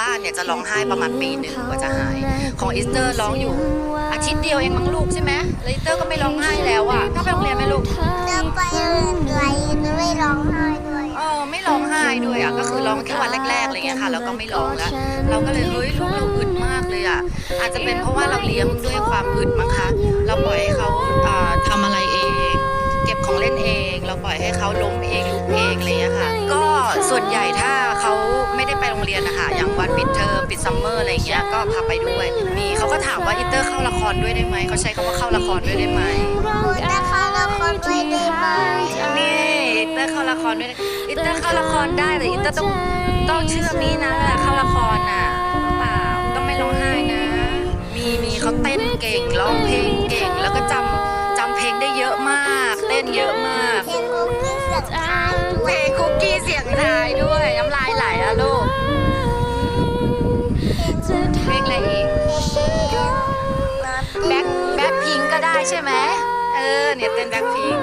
บ้านเนี่ยจะร้องไห้ประมาณปีหนึ่งกว่าจะหาย ของอีสเตอร์ร้องอยู่ อาทิตย์เดียวเองมั้งลูกใช่ไหมแล้วอีสเตอร์ก็ไม่ร้องไห้แล้วอะต้องไปโรงเรียนไหมลูกจะไปเรียนไรไม่ร้องไห้ด้วยเออไม่ร้องไห้ด้วยอะก็คือร้องแค่วันแรกๆอะไรเงี้ยค่ะแล้วก็ไม่ร้องแล้วเราก็เลยเฮ้ยลูกเราอึดมากเลยอะอาจจะเป็นเพราะว่าเราเลี้ยงด้วยความอึดมั้งคะเราปล่อยให้เขาอ่าทำอะไรเองเก็บของเล่นเอง เราปล่อยให้เขาล้มเองลุกเองอะไรเงี้ยค่ะ ก็ส่วนใหญ่ถ้าเขาไม่ได้ไปโรงเรียนนะคะอย่างวันปิดเทอมปิดซัมเมอร์อะไรเงี้ยก็พาไปด้วย มีเขาก็ถามว่าอินเตอร์เข้าละครด้วยได้ไหมเขาใช้คำว่าเข้าละครด้วยได้ไหมคุณจะเข้าละครด้วยได้ไหมนี่อินเตอร์เข้าละครด้วยอินเตอร์เข้าละครได้แต่อินเตอร์ต้องต้องเชื่อนี้นะเวลาเข้าละครน่ะเปล่าต้องไม่ร้องไห้นะ มีมีเขาเต้นเก่งร้องเพลงเก่งแล้วก็จำจำเพลงได้เยอะมาก เต้นเยอะมากเพลงกุ๊ เพลงอะไรอีก แบ็คแบ็คพิงก็ได้ใช่ไหม เออ เนี่ยเต้นแบ็คพิง